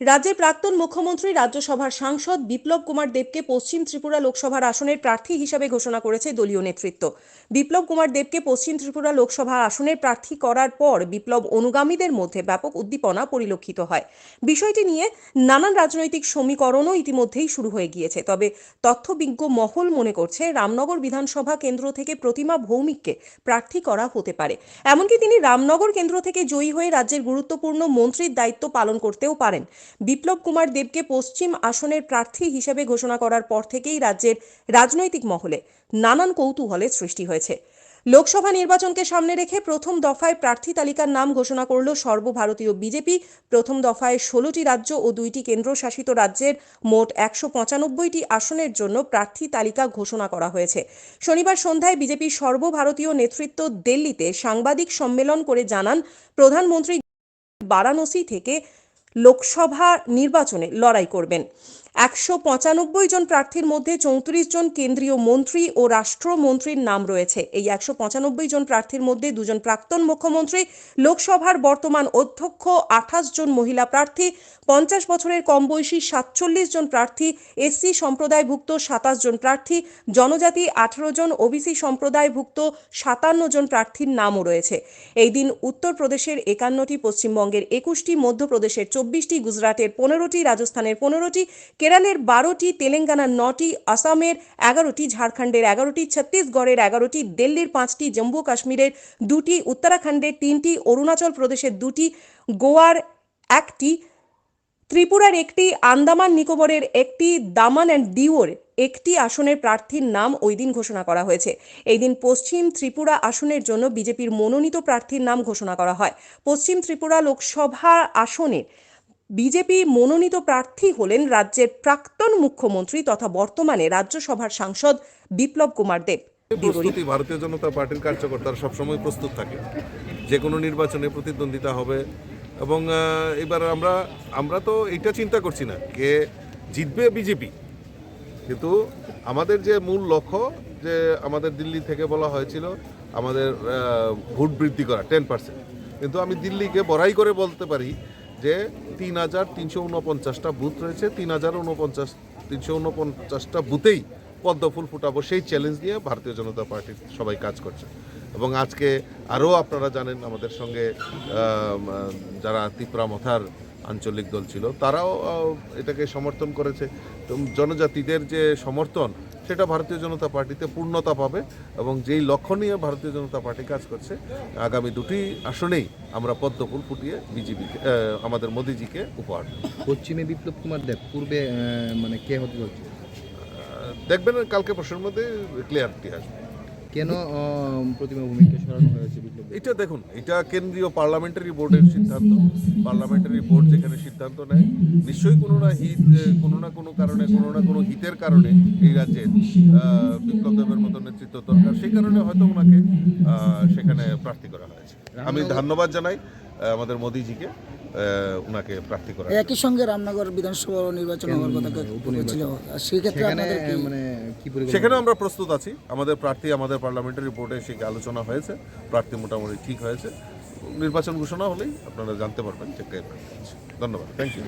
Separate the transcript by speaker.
Speaker 1: রাজ্যের প্রাক্তন মুখ্যমন্ত্রী, রাজ্যসভার সাংসদ বিপ্লব কুমার দেবকে পশ্চিম ত্রিপুরা লোকসভার আসনের প্রার্থী হিসাবে ঘোষণা করেছে দলীয় নেতৃত্ব। বিপ্লব কুমার দেবকে পশ্চিম ত্রিপুরা লোকসভা আসনের প্রার্থী করার পর বিপ্লব অনুগামীদের মধ্যে ব্যাপক উদ্দীপনা পরিলক্ষিত হয়। বিষয়টি নিয়ে নানান রাজনৈতিক সমীকরণও ইতিমধ্যেই শুরু হয়ে গিয়েছে। তবে তথ্যবিজ্ঞ মহল মনে করছে, রামনগর বিধানসভা কেন্দ্র থেকে প্রতিমা ভৌমিককে প্রার্থী করা হতে পারে। এমনকি তিনি রামনগর কেন্দ্র থেকে জয়ী হয়ে রাজ্যের গুরুত্বপূর্ণ মন্ত্রীর দায়িত্ব পালন করতেও পারেন। বিপ্লব কুমার দেবকে পশ্চিম আসনের প্রার্থী হিসেবে ঘোষণা করার পর থেকেই রাজ্যের রাজনৈতিক মহলে নানান কৌতূহলের সৃষ্টি হয়েছে। লোকসভা নির্বাচনকে সামনে রেখে প্রথম দফায় প্রার্থী তালিকার নাম ঘোষণা করল সর্বভারতীয় বিজেপি। প্রথম দফায় ষোলোটি রাজ্য ও দুইটি কেন্দ্রশাসিত রাজ্যের মোট একশো পঁচানব্বইটি আসনের জন্য প্রার্থী তালিকা ঘোষণা করা হয়েছে। শনিবার সন্ধ্যায় বিজেপির সর্বভারতীয় নেতৃত্ব দিল্লিতে সাংবাদিক সম্মেলন করে জানান প্রধানমন্ত্রী বারাণসী থেকে লোকসভা নির্বাচনে লড়াই করবেন। একশো পঁচানব্বই জন প্রার্থীর মধ্যে চৌত্রিশ জন কেন্দ্রীয় মন্ত্রী ও রাষ্ট্রমন্ত্রীর নাম রয়েছে। এই একশো পঁচানব্বই জন প্রার্থীর মধ্যে দুজন প্রাক্তন মুখ্যমন্ত্রী, লোকসভার বর্তমান অধ্যক্ষ, আঠাশ জন মহিলা প্রার্থী, পঞ্চাশ বছরের কম বয়সী সাতচল্লিশ জন প্রার্থী, এসসি সম্প্রদায়ভুক্ত সাতাশ জন প্রার্থী, জনজাতি আঠারো জন, ওবিসি সম্প্রদায়ভুক্ত সাতান্ন জন প্রার্থীর নামও রয়েছে। এই দিন উত্তরপ্রদেশের একান্নটি, পশ্চিমবঙ্গের একুশটি, মধ্যপ্রদেশের চব্বিশটি, গুজরাটের পনেরোটি, রাজস্থানের পনেরোটি কেরালের বারোটি, তেলেঙ্গানার নটি, আসামের এগারোটি, ঝাড়খণ্ডের এগারোটি, ছত্তিশগড়ের এগারোটি, দিল্লির পাঁচটি, জম্মু কাশ্মীরের দুটি, উত্তরাখণ্ডের তিনটি, অরুণাচল প্রদেশের দুটি, গোয়ার একটি, ত্রিপুরার একটি, আন্দামান নিকোবরের একটি, দামান অ্যান্ড দিউর একটি আসনের প্রার্থীর নাম ওই দিন ঘোষণা করা হয়েছে। এই দিন পশ্চিম ত্রিপুরা আসনের জন্য বিজেপির মনোনীত প্রার্থীর নাম ঘোষণা করা হয়। পশ্চিম ত্রিপুরা লোকসভা আসনে বিজেপি মনোনীত প্রার্থী হলেন রাজ্যের প্রাক্তন মুখ্যমন্ত্রী তথা বর্তমানে রাজ্যসভার সাংসদ বিপ্লব কুমার দেব।
Speaker 2: প্রস্তুতি ভারতীয় জনতা পার্টির কার্যকর্তারা সবসময় প্রস্তুত থাকে। যে কোনো নির্বাচনে প্রতিদ্বন্দ্বিতা হবে। এবং এবার আমরা আমরা তো এটা চিন্তা করছি না কে জিতবে বিজেপি। কিন্তু আমাদের যে মূল লক্ষ্য যে আমাদের দিল্লি থেকে বলা হয়েছিল আমাদের ভোট বৃদ্ধি করা টেন পার্সেন্ট কিন্তু আমি দিল্লিকে বড়াই করে বলতে পারি যে তিন হাজার তিনশো উনপঞ্চাশটা বুথ রয়েছে, তিন হাজার উনপঞ্চাশ, তিনশো উনপঞ্চাশটা বুথেই পদ্মফুল ফুটাবো সেই চ্যালেঞ্জ নিয়ে ভারতীয় জনতা পার্টির সবাই কাজ করছে। এবং আজকে আরও আপনারা জানেন আমাদের সঙ্গে যারা তিপ্রা মথার আঞ্চলিক দল ছিল, তারাও এটাকে সমর্থন করেছে। জনজাতিদের যে সমর্থন সেটা ভারতীয় জনতা পার্টিতে পূর্ণতা পাবে এবং যেই লক্ষ্য নিয়ে ভারতীয় জনতা পার্টি কাজ করছে আগামী দুটি আসনেই আমরা পদ্মফুল ফুটিয়ে বিজেপিকে আমাদের মোদীজিকে উপহার দেব।
Speaker 3: পশ্চিমে বিপ্লব কুমার দেব পূর্বে মানে কে হতে
Speaker 2: দেখবেন কালকে প্রশ্নের মধ্যে ক্লিয়ারিটি আসবে
Speaker 3: কেন প্রতিমা ভূমিকে সরানো হয়েছে
Speaker 2: এটা দেখুন এটা কেন্দ্রীয় পার্লামেন্টারি বোর্ডের সিদ্ধান্ত। পার্লামেন্টারি বোর্ড যেখানে সিদ্ধান্ত নেয় নিশ্চয়ই কোনো না হিত কোনো না কোনো কারণে কোনো না কোনো হিতের কারণে এই রাজ্যে আহ, বিপ্লব দেবের মতো নেতৃত্ব দরকার। সেই কারণে হয়তো ওনাকে সেখানে প্রার্থী করা হয়েছে। আমি ধন্যবাদ জানাই আমাদের মোদিজিকে। ওনাকে প্রার্থী করা
Speaker 4: একই সঙ্গে রামনগর বিধানসভা নির্বাচন হওয়ার কথা ছিল সেক্ষেত্রে
Speaker 3: সেখানে
Speaker 4: আপনাদের
Speaker 3: মানে কি পরিকল্পনা?
Speaker 2: সেখানেও আমরা প্রস্তুত আছি। আমাদের প্রার্থী আমাদের পার্লামেন্টের রিপোর্টে সেই আলোচনা হয়েছে প্রার্থী মোটামুটি ঠিক হয়েছে। নির্বাচন ঘোষণা হলেই আপনারা জানতে পারবেন যে কে ধন্যবাদ। Thank you